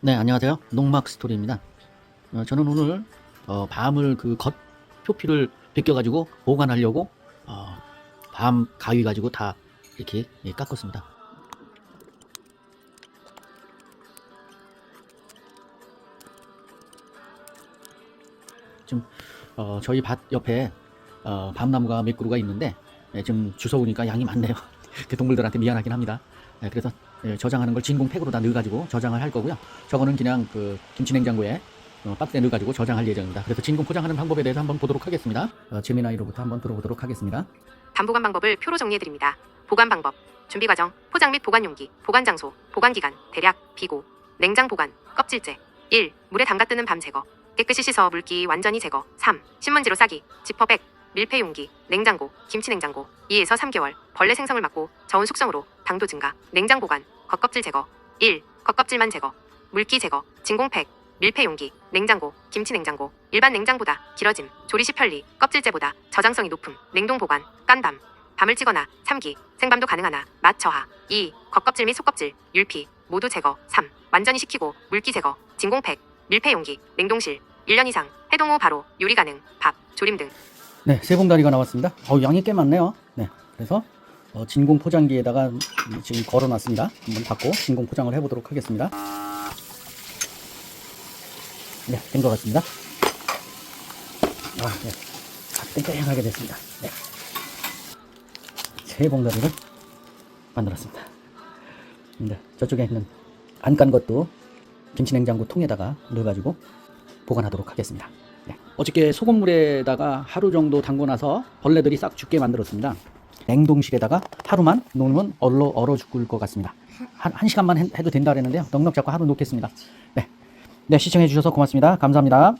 네, 안녕하세요. 농막 스토리입니다. 어, 저는 오늘 어, 밤을 그 겉 표피를 벗겨가지고 보관하려고 어, 밤 가위 가지고 다 이렇게 예, 깎았습니다. 지금 어, 저희 밭 옆에 어, 밤나무가 몇 그루가 있는데 예, 지금 주워오니까 양이 많네요. 그 동물들한테 미안하긴 합니다. 예, 그래서 예, 저장하는 걸 진공 팩으로 다 넣어가지고 저장을 할 거고요. 저거는 그냥 그 김치냉장고에 어, 박스에 넣어가지고 저장할 예정입니다. 그래서 진공 포장하는 방법에 대해서 한번 보도록 하겠습니다. 어, 재미나이로부터 한번 들어보도록 하겠습니다. 반보관 방법을 표로 정리해드립니다. 보관 방법, 준비 과정, 포장 및 보관 용기, 보관 장소, 보관 기간, 대략, 비고, 냉장 보관, 껍질째. 1. 물에 담가 뜨는 밤 제거. 깨끗이 씻어 물기 완전히 제거. 3. 신문지로 싸기, 지퍼백, 밀폐 용기, 냉장고, 김치 냉장고. 2에서 3개월. 벌레 생성을 막고 저온 숙성으로 당도 증가. 냉장 보관, 겉껍질 제거. 1. 겉껍질만 제거. 물기 제거, 진공팩, 밀폐 용기, 냉장고, 김치 냉장고. 일반 냉장보다 길어짐, 조리 시 편리, 껍질째보다 저장성이 높음, 냉동 보관, 깐밤, 밤을 찌거나 삼기, 생밤도 가능하나 맛 저하. 2. 겉껍질 및 속껍질, 율피 모두 제거. 3. 완전히 식히고 물기 제거, 진공팩, 밀폐 용기, 냉동실. 1년 이상 해동 후 바로 요리 가능, 밥, 조림 등. 네, 세 봉다리가 나왔습니다. 어우, 양이 꽤 많네요. 네, 그래서 어, 진공 포장기에다가 지금 걸어놨습니다. 한번 닫고 진공 포장을 해보도록 하겠습니다. 네, 된 것 같습니다. 아, 네, 아, 땡땡하게 됐습니다. 네, 세 봉다리를 만들었습니다. 네, 저쪽에 있는 안 깐 것도 김치냉장고 통에다가 넣어가지고 보관하도록 하겠습니다. 네. 어저께 소금물에다가 하루 정도 담궈놔서 벌레들이 싹 죽게 만들었습니다. 냉동실에다가 하루만 놓으면 얼어, 얼어 죽을 것 같습니다. 한, 한 시간만 해, 도 된다 그랬는데요. 넉넉 잡고 하루 놓겠습니다. 네. 네, 시청해주셔서 고맙습니다. 감사합니다.